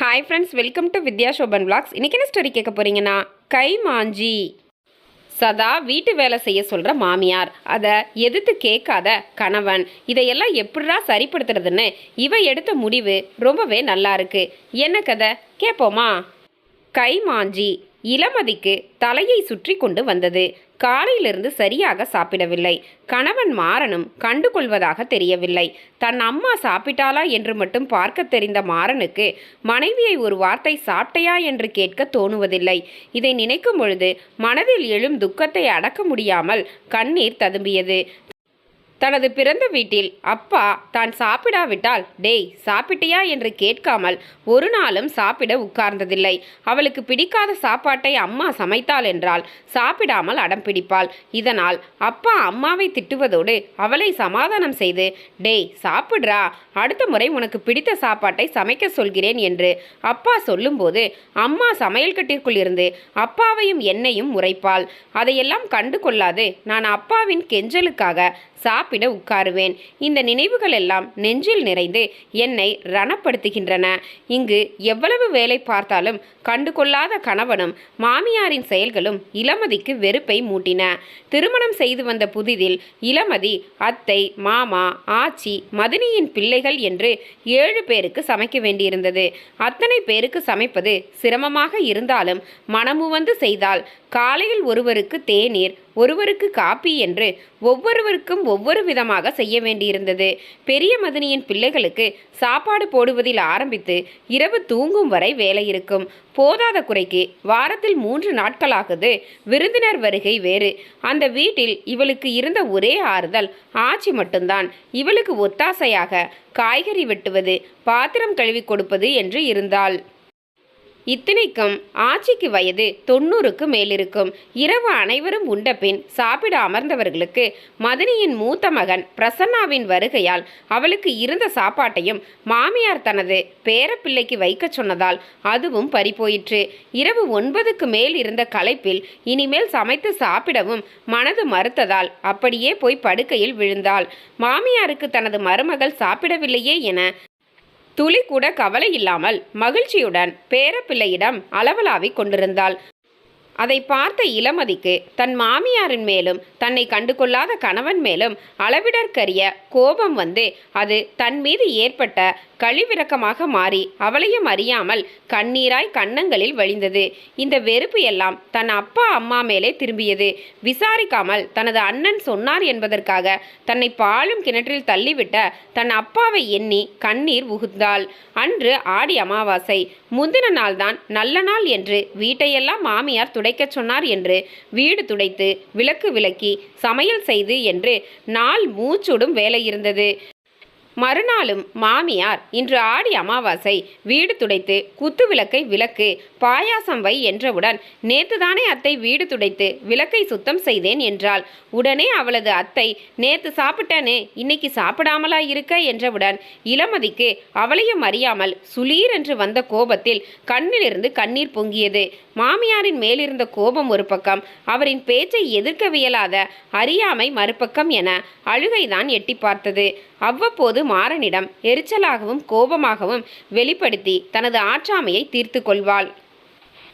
Hi friends welcome to Vidya Shoban vlogs இன்னைக்கு என்ன story கேட்க போகிறீங்கன்னா கை மாஞ்சி. சதா வீட்டு வேலை செய்ய சொல்கிற மாமியார். அதை எதிர்த்து கேட்காத கணவன். இதையெல்லாம் எப்படிடா சரிப்படுத்துறதுன்னு இவ எடுத்த முடிவு ரொம்பவே நல்லா இருக்கு. என்ன கதை? கேட்போமா கை மாஞ்சி. இளமதிக்கு தலையை சுற்றி கொண்டு வந்தது. காலையிலிருந்து சரியாக சாப்பிடவில்லை. கணவன் மாறனும் கண்டுகொள்வதாக தெரியவில்லை. தன் அம்மா சாப்பிட்டாளா என்று மட்டும் பார்க்க தெரிந்த மாறனுக்கு மனைவியை ஒரு வார்த்தை சாப்பிட்டையா என்று கேட்க தோணுவதில்லை. இதை நினைக்கும் பொழுது மனதில் எழும் துக்கத்தை அடக்க முடியாமல் கண்ணீர் ததும்பியது. தனது பிறந்த வீட்டில் அப்பா தான் சாப்பிடாவிட்டால் டேய் சாப்பிட்டியா? என்று கேட்காமல் ஒரு நாளும் சாப்பிட உட்கார்ந்ததில்லை. அவளுக்கு பிடிக்காத சாப்பாட்டை அம்மா சமைத்தாள் என்றால் சாப்பிடாமல் அடம் பிடிப்பாள். இதனால் அப்பா அம்மாவை திட்டுவதோடு அவளை சமாதானம் செய்து டேய் சாப்பிட்றா அடுத்த முறை உனக்கு பிடித்த சாப்பாட்டை சமைக்க சொல்கிறேன் என்று அப்பா சொல்லும்போது அம்மா சமையல் கட்டிற்குள் இருந்து அப்பாவையும் என்னையும் உரைப்பாள். அதையெல்லாம் கண்டு கொள்ளாது நான் அப்பாவின் கெஞ்சலுக்காக சாப்பிட உட்காருவேன். இந்த நினைவுகள் எல்லாம் நெஞ்சில் நிறைந்து என்னை ரணப்படுத்துகின்றன. இங்கு எவ்வளவு வேலை பார்த்தாலும் கண்டுகொள்ளாத கணவனும் மாமியாரின் செயல்களும் இளமதிக்கு வெறுப்பை மூட்டின. திருமணம் செய்து வந்த புதிதில் இளமதி அத்தை மாமா ஆச்சி மதினியின் பிள்ளைகள் என்று ஏழு பேருக்கு சமைக்க வேண்டியிருந்தது. அத்தனை பேருக்கு சமைப்பது சிரமமாக இருந்தாலும் மனமு வந்து செய்தால் காலையில் ஒருவருக்கு தேநீர் ஒருவருக்கு காப்பி என்று ஒவ்வொருவருக்கும் ஒவ்வொரு விதமாக செய்ய வேண்டியிருந்தது. பெரிய மதினியின் பிள்ளைகளுக்கு சாப்பாடு போடுவதில் ஆரம்பித்து இரவு தூங்கும் வரை வேலை இருக்கும். போதாத குறைக்கு வாரத்தில் மூன்று நாட்களாகுது விருந்தினர் வருகை வேறு. அந்த வீட்டில் இவளுக்கு இருந்த ஒரே ஆறுதல் ஆச்சி மட்டும்தான். இவளுக்கு ஒத்தாசையாக காய்கறி வெட்டுவது பாத்திரம் கழுவி கொடுப்பது என்று இருந்தாள். இத்தனைக்கும் ஆட்சிக்கு வயது தொண்ணூறுக்கு மேலிருக்கும். இரவு அனைவரும் உண்ட பின் சாப்பிட அமர்ந்தவர்களுக்கு மதனியின் மூத்த மகன் பிரசன்னாவின் வருகையால் அவளுக்கு இருந்த சாப்பாட்டையும் மாமியார் தனது பேரப்பிள்ளைக்கு வைக்கச் சொன்னதால் அதுவும் பறிபோயிற்று. இரவு ஒன்பதுக்கு மேல் இருந்த களைப்பில் இனிமேல் சமைத்து சாப்பிடவும் மனது மறுத்ததால் அப்படியே போய் படுக்கையில் விழுந்தாள். மாமியாருக்கு தனது மருமகள் சாப்பிடவில்லையே என துளி கூட கவலை இல்லாமல் மகிழ்ச்சியுடன் பேரப்பிள்ளையிடம் அளவலாவிக் கொண்டிருந்தாள். அதை பார்த்த இளமதிக்கு தன் மாமியாரின் மேலும் தன்னை கண்டுகொள்ளாத கணவன் மேலும் அளவிடற்கரிய கோபம் வந்து அது தன் மீது ஏற்பட்ட கழிவிறக்கமாக மாறி அவளையும் அறியாமல் கண்ணீராய் கன்னங்களில் வழிந்தது. இந்த வெறுப்பு எல்லாம் தன் அப்பா அம்மா மேலே திரும்பியது. விசாரிக்காமல் தனது அண்ணன் சொன்னார் என்பதற்காக தன்னை பாலும் கிணற்றில் தள்ளிவிட்ட தன் அப்பாவை எண்ணி கண்ணீர் உகுந்தாள். அன்று ஆடி அமாவாசை. முந்தின நாள்தான் நல்ல நாள் என்று வீட்டையெல்லாம் மாமியார் துடைக்கச் சொன்னார் என்று வீடு துடைத்து விளக்கு விளக்கி சமையல் செய்து என்று நாள் மூச்சுடும் வேலை இருந்தது. மறுநாளும் மாமியார் இன்று ஆடி அமாவாசை வீடு துடைத்து குத்து விளக்கை விளக்கு பாயாசம் வை என்றவுடன் நேத்துதானே அத்தை வீடு துடைத்து விளக்கை சுத்தம் செய்தேன் என்றாள். உடனே அவளது அத்தை நேத்து சாப்பிட்டேனே இன்னைக்கு சாப்பிடாமலா இருக்க? என்றவுடன் இளமதிக்கு அவளையும் அறியாமல் சுளீர் என்று வந்த கோபத்தில் கண்ணிலிருந்து கண்ணீர் பொங்கியது. மாமியாரின் மேலிருந்த கோபம் ஒரு பக்கம் அவரின் பேச்சை எதிர்க்கவியலாத அறியாமை மறுபக்கம் என அழுகைதான் எட்டி பார்த்தது. அவ்வப்போது மாறனிடம் எரிச்சலாகவும் கோபமாகவும் வெளிப்படுத்தி தனது ஆற்றாமையை தீர்த்து கொள்வாள்.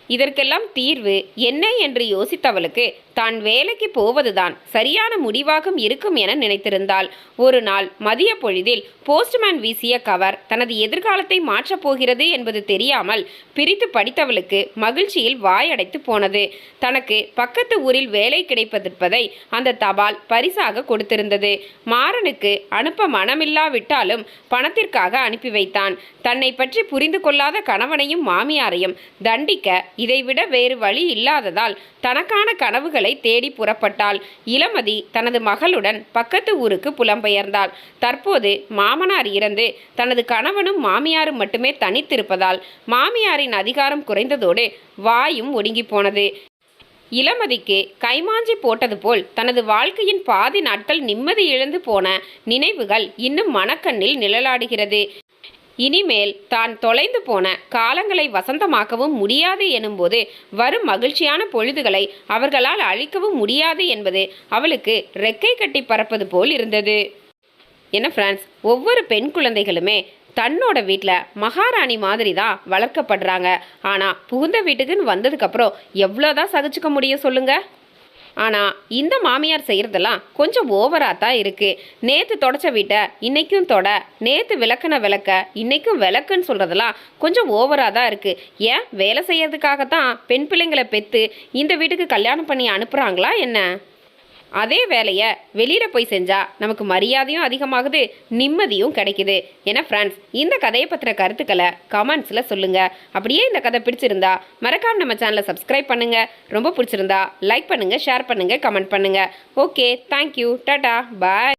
இதற்கெல்லாம் தீர்வு என்ன என்று யோசித்தவளுக்கு தான் வேலைக்கு போவதுதான். சரியான முடிவாகும் இருக்கும் என நினைத்திருந்தாள். ஒரு நாள் மதிய பொழுதில் போஸ்ட்மேன் வீசிய கவர் தனது எதிர்காலத்தை மாற்றப் போகிறது என்பது தெரியாமல் பிரித்து படித்தவளுக்கு மகிழ்ச்சியில் வாயடைத்து போனது. தனக்கு பக்கத்து ஊரில் வேலை கிடைப்பதிருப்பதை அந்த தபால் பரிசாக கொடுத்திருந்தது. மாறனுக்கு அனுப்ப மனமில்லாவிட்டாலும் பணத்திற்காக அனுப்பி வைத்தான். தன்னை பற்றி புரிந்து கொள்ளாத கணவனையும் மாமியாரையும் தண்டிக்க இதைவிட வேறு வழி இல்லாததால் தனக்கான கனவுகளை தேடி புறப்பட்டாள். இளமதி தனது மகளுடன் பக்கத்து ஊருக்கு புலம்பெயர்ந்தாள். தற்போது மாமனார் இறந்து தனது கணவனும் மாமியாரும் மட்டுமே தனித்திருப்பதால் மாமியாரின் அதிகாரம் குறைந்ததோடு வாயும் ஒடுங்கி போனது. இளமதிக்கு கைமாஞ்சி போட்டது போல் தனது வாழ்க்கையின் பாதி நாட்கள் நிம்மதி இழந்து போன நினைவுகள் இன்னும் மனக்கண்ணில் நிழலாடுகிறது. இனிமேல் தான் தொலைந்து போன காலங்களை வசந்தமாக்கவும் முடியாது எனும்போது வரும் மகிழ்ச்சியான பொழுதுகளை அவர்களால் அழிக்கவும் முடியாது என்பது அவளுக்கு ரெக்கை கட்டி பறப்பது போல் இருந்தது. என்ன ஃப்ரெண்ட்ஸ் ஒவ்வொரு பெண் குழந்தைகளுமே தன்னோட வீட்டில் மகாராணி மாதிரி தான் வளர்க்கப்படுறாங்க. ஆனால் புகுந்த வீட்டுக்குன்னு வந்ததுக்கப்புறம் எவ்வளோதான் சகிச்சுக்க முடியும் சொல்லுங்கள் ஆனால் இந்த மாமியார் செய்கிறதெல்லாம் கொஞ்சம் ஓவராக தான் இருக்குது நேற்று தொடச்ச வீட்டை இன்னைக்கும் தொட நேற்று விளக்குன விளக்க இன்னைக்கும் விளக்குன்னு சொல்கிறதெல்லாம் கொஞ்சம் ஓவராக தான் இருக்குது ஏன்? வேலை செய்யறதுக்காகத்தான் பெண் பிள்ளைங்களை பெற்று இந்த வீட்டுக்கு கல்யாணம் பண்ணி அனுப்புகிறாங்களா என்ன? அதே வேலையை வெளியில் போய் செஞ்சால் நமக்கு மரியாதையும் அதிகமாகுது நிம்மதியும் கிடைக்குது. ஏன்னா ஃப்ரெண்ட்ஸ் இந்த கதையை பற்றின கருத்துக்களை கமெண்ட்ஸில் சொல்லுங்கள் அப்படியே இந்த கதை பிடிச்சிருந்தா மறக்காமல் நம்ம சேனலை சப்ஸ்கிரைப் பண்ணுங்கள் ரொம்ப பிடிச்சிருந்தா லைக் பண்ணுங்கள் ஷேர் பண்ணுங்கள் கமெண்ட் பண்ணுங்கள் ஓகே தேங்க்யூ டாட்டா பாய்